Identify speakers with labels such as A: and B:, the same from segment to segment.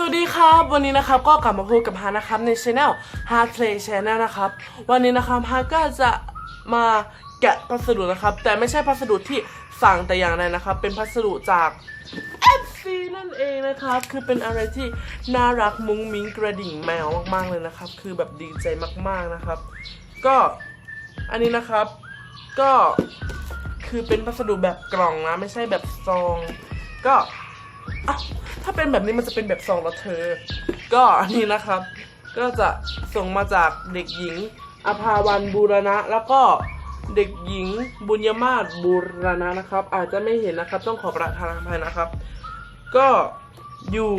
A: สวัสดีครับ วันนี้นะครับก็กลับมาพบกับฮานะครับในช anel Hard Play Channel นะครับ วันนี้นะครับฮาก็จะมาแกะพัสดุนะครับ แต่ไม่ใช่พัสดุที่สั่งแต่อย่างใดนะครับ เป็นพัสดุจาก FC นั่นเองนะครับ คือเป็นอะไรที่น่ารักมุ้งมิ้งกระดิ่งแมวมากๆเลยนะครับ คือแบบดีใจมากๆนะครับ ก็อันนี้นะครับ ก็คือเป็นพัสดุแบบกล่องนะ ไม่ใช่แบบซอง ก็อ้าว ถ้าเป็นแบบนี้มันจะเป็นแบบซองล้วเธอ ก็อันนี้นะครับ ก็จะส่งมาจากเด็กหญิงอภาวันบูรณะ แล้วก็เด็กหญิงบุญยมาศบูรณะนะครับ อาจจะไม่เห็นนะครับ ต้องขอประทานอภัยนะครับ ก็อยู่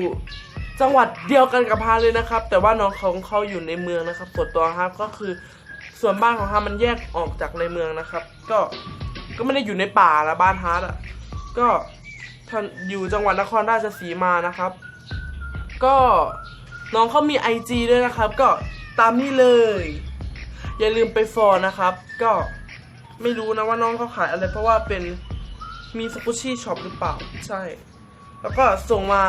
A: จังหวัดเดียวกันกับฮาเลยนะครับ แต่ว่าน้องของเขาอยู่ในเมืองนะครับส่วนตัวฮาก็คือส่วนบ้านของฮามันแยกออกจากในเมืองนะครับ ก็ก็ไม่ได้อยู่ในป่าละบ้านฮาร์ดอะก็ อยู่จังหวัดนครราชสีมานะครับ ก็น้องเขามี IG ด้วยนะครับ ก็ตามนี้เลย อย่าลืมไปฟอลนะครับ ก็ไม่รู้นะว่าน้องเขาขายอะไร เพราะว่าเป็นมีสกุชี่ช็อปหรือเปล่า ใช่ แล้วก็ส่งมา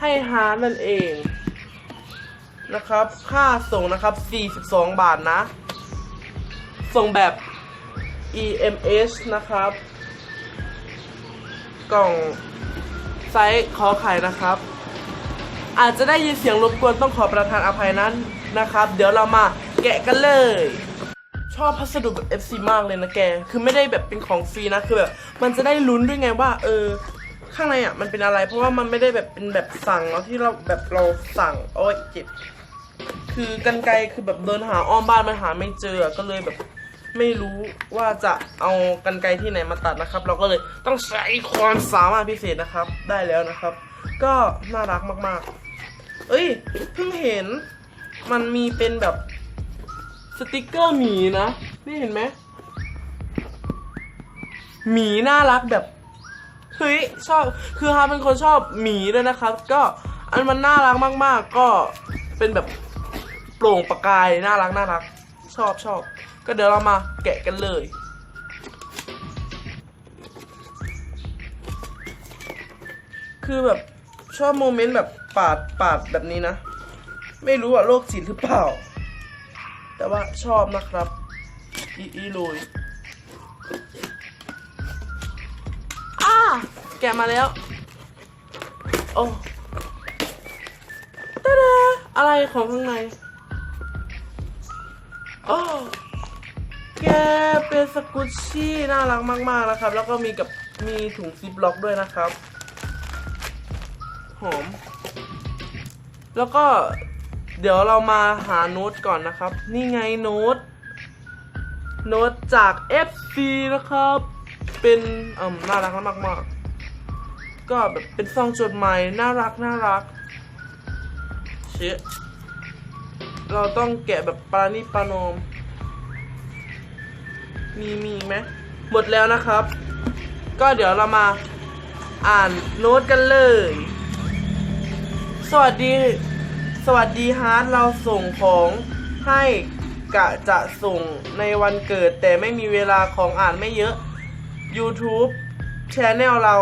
A: ให้ฮาร์นั่นเองนะครับ ค่าส่งนะครับ 42 บาทนะ ส่งแบบ EMS นะครับ กล่องไซส์ขอไข่นะครับ อาจจะได้ยินเสียงรบกวนต้องขอประทานอภัยนั้นนะครับ เดี๋ยวเรามาแกะกันเลย ชอบพัสดุแบบ FC มากเลยนะแก คือไม่ได้แบบเป็นของฟรีนะ คือแบบมันจะได้ลุ้นด้วยไงว่า เออ ข้างในอะมันเป็นอะไร เพราะว่ามันไม่ได้แบบเป็นแบบสั่งเนาะที่เราแบบเราสั่งโอ้ยเจ็บคือกันไกลคือแบบเดินหาอ้อมบ้านมันหาไม่เจอก็เลยแบบ ไม่รู้ว่าจะเอากันไกลที่ไหนมาตัดนะครับ เราก็เลยต้องใช้ความสามารถพิเศษนะครับ ได้แล้วนะครับ ก็น่ารักมากๆ เอ้ยเพิ่งเห็นมันมีเป็นแบบสติกเกอร์หมีนะ นี่เห็นไหมหมีน่ารักแบบเฮ้ยชอบคือฮาเป็นคนชอบหมีด้วยนะครับ ก็อันมันน่ารักมาก ๆ ก็เป็นแบบโปร่งประกายน่ารักน่ารัก ชอบชอบ ก็เดี๋ยวเรามาแกะกันเลยคือแบบชอบโมเมนต์แบบปาดปาดแบบนี้นะ ไม่รู้อะโรคจิตหรือเปล่า แต่ว่าชอบนะครับ อีอีลุยอ้าแกะมาแล้ว โอ้ตาดาอะไรของข้างในโอ้ แกเป็นสกุชชี่น่ารักมากๆนะครับ แล้วก็มีกับมีถุงซิปล็อกด้วยนะครับหอมแล้วก็เดี๋ยวเรามาหาโน้ตก่อนนะครับ นี่ไงโน้ต โน้ตจาก FC นะครับ เป็นอืมน่ารักมากๆก็แบบเป็นซองจดหมายน่ารักน่ารักเชี่ยเราต้องแกะแบบปราณีประนอม มีมีอีกไหมหมดแล้วนะครับ ก็เดี๋ยวเรามาอ่านโน้ตกันเลย สวัสดี สวัสดีฮาร์ดเราส่งของให้กะจะส่งในวันเกิด แต่ไม่มีเวลาของอ่านไม่เยอะ YouTube Channel เรา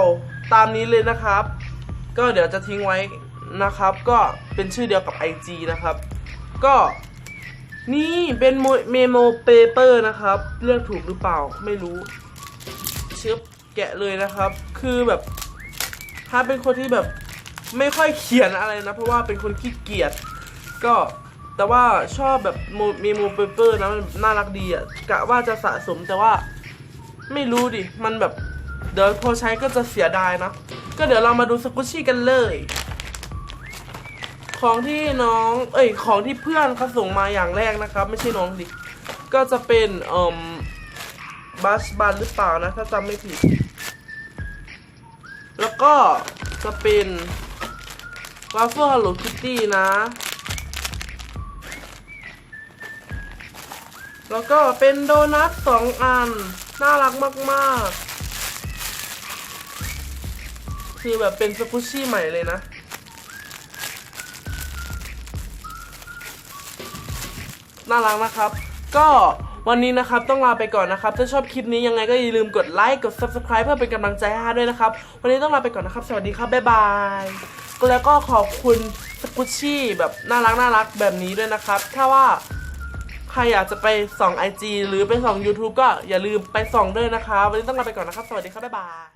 A: ตามนี้เลยนะครับ ก็เดี๋ยวจะทิ้งไว้นะครับ ก็เป็นชื่อเดียวกับ IG นะครับ ก็ นี่เป็นเมโมเปเปอร์นะครับ เลือกถูกหรือเปล่าไม่รู้เชือบแกะเลยนะครับ คือแบบ ถ้าเป็นคนที่แบบไม่ค่อยเขียนอะไรนะ เพราะว่าเป็นคนขี้เกียจก็แต่ว่าชอบแบบเมโมเปเปอร์นะมันน่ารักดีอะกะว่าจะสะสมแต่ว่าไม่รู้ดิ มันแบบ เดี๋ยวพอใช้ก็จะเสียดายนะ ก็เดี๋ยวเรามาดูสกุชชี่กันเลย ของที่น้องเอ้ยของที่เพื่อนเขาส่งมาอย่างแรกนะครับ ไม่ใช่น้องดิก็จะเป็นเอ่มบัสบันหรือเปล่านะ ถ้าจำไม่ผิด แล้วก็จะเป็นวาฟเฟิลฮัลโหลคิตตี้นะ แล้วก็เป็นโดนัทสองอัน น่ารักมาก ๆ คือแบบเป็นสกุชชี่ใหม่เลยนะ น่ารักนะครับ ก็วันนี้นะครับต้องลาไปก่อนนะครับ ถ้าชอบคลิปนี้ยังไงก็อย่าลืมกดไลค์กด subscribe เพื่อเป็นกำลังใจให้ด้วยนะครับ วันนี้ต้องลาไปก่อนนะครับ สวัสดีครับบ๊ายบายแล้วก็ขอบคุณสกุชชี่แบบน่ารักน่ารักแบบนี้ด้วยนะครับ ถ้าว่าใครอยากจะไปส่อง IG หรือไปส่อง YouTube ก็อย่าลืมไปส่องด้วยนะคะวันนี้ต้องลาไปก่อนนะครับ สวัสดีครับบ๊ายบาย